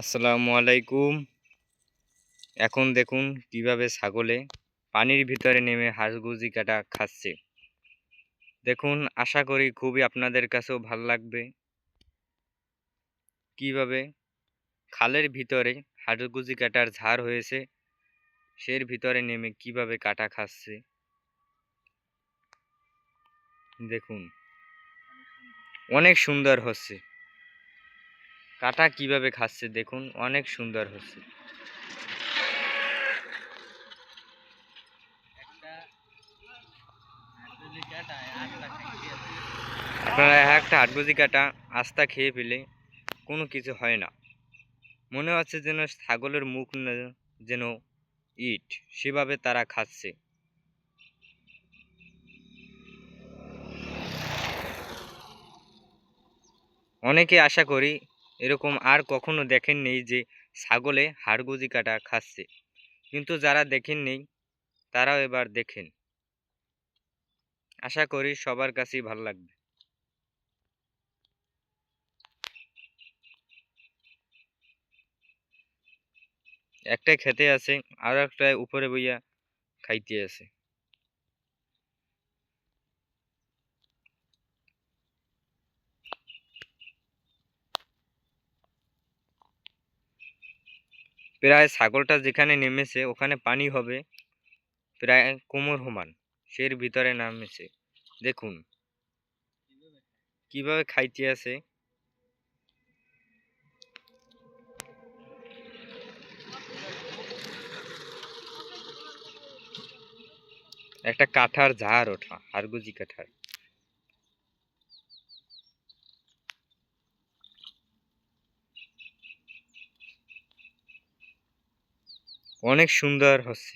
আসসালামু আলাইকুম। এখন দেখুন কীভাবে ছাগলে পানির ভিতরে নেমে হাঁসগুজি কাটা খাচ্ছে। দেখুন, আশা করি খুবই আপনাদের কাছেও ভালো লাগবে। কীভাবে খালের ভিতরে হাঁসগুজি কাটার ঝাড় হয়েছে, সের ভিতরে নেমে কীভাবে কাটা খাচ্ছে। দেখুন, অনেক সুন্দর হচ্ছে। কাটা কীভাবে খাচ্ছে দেখুন, অনেক সুন্দর হচ্ছে। আপনারা একটা হাটগুজি কাটা, আস্তা খেয়ে ফেলে কোনো কিছু হয় না। মনে হচ্ছে যেন ছাগলের মুখ যেন ইট, সেভাবে তারা খাচ্ছে। অনেকে আশা করি এরকম আর কখনো দেখেননি যে ছাগলে হাড়গুজি কাটা খাচ্ছে। কিন্তু যারা দেখেননি, তারাও এবার দেখেন। আশা করি সবার কাছেই ভালো লাগবে। একটা খেতে আছে আর একটা উপরে বইয়া খাইতে আছে। প্রায় ছাগলটা যেখানে নেমেছে, ওখানে পানি হবে। প্রায় কোমর সমান, সের ভিতরে নামেছে। দেখুন। কীভাবে খাইতে আছে? একটা কাঠার ঝাড় ওঠা, হারগুজি কাঠার। অনেক সুন্দর হচ্ছে।